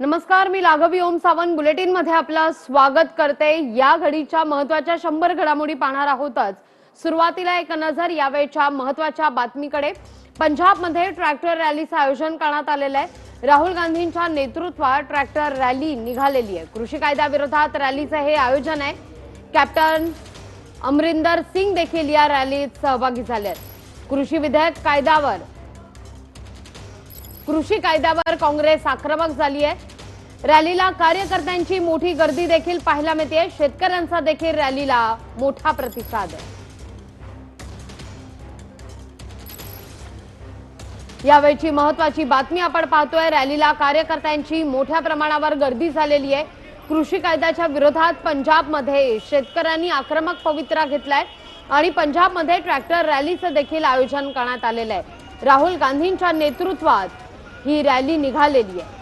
नमस्कार मी लाघवी ओम सावंत. बुलेटिनमध्ये आपलं स्वागत करते. या घडीच्या महत्त्वाच्या शंभर घडामोडी पाहणार आहोतच. सुरुवातीला एक नजर यावेळच्या महत्त्वाच्या बातमीकडे. पंजाबमध्ये ट्रॅक्टर रॅलीचं आयोजन करण्यात आलेलं आहे. राहुल गांधींच्या नेतृत्वात ट्रॅक्टर रॅली निघालेली आहे. कृषी कायद्याविरोधात रॅलीचं हे आयोजन आहे. कॅप्टन अमरिंदर सिंग देखील या रॅलीत सहभागी झाले आहेत. कृषी विधेयक कायद्यावर कृषी कायद्यावर काँग्रेस आक्रमक झाली आहे रॅलीला कार्यकर्त्यांची मोठी गर्दी देखील पाहायला मिळते शेतकऱ्यांचा देखील रॅलीला मोठा प्रतिसाद आहे. यावेळची महत्वाची बातमी आपण पाहतोय. रॅलीला कार्यकर्त्यांची मोठ्या प्रमाणावर गर्दी झालेली आहे. कृषी कायद्याच्या विरोधात पंजाबमध्ये शेतकऱ्यांनी आक्रमक पवित्रा घेतलाय आणि पंजाबमध्ये ट्रॅक्टर रॅलीचं देखील आयोजन करण्यात आलेलं आहे. राहुल गांधींच्या नेतृत्वात ही रॅली निघालेली आहे.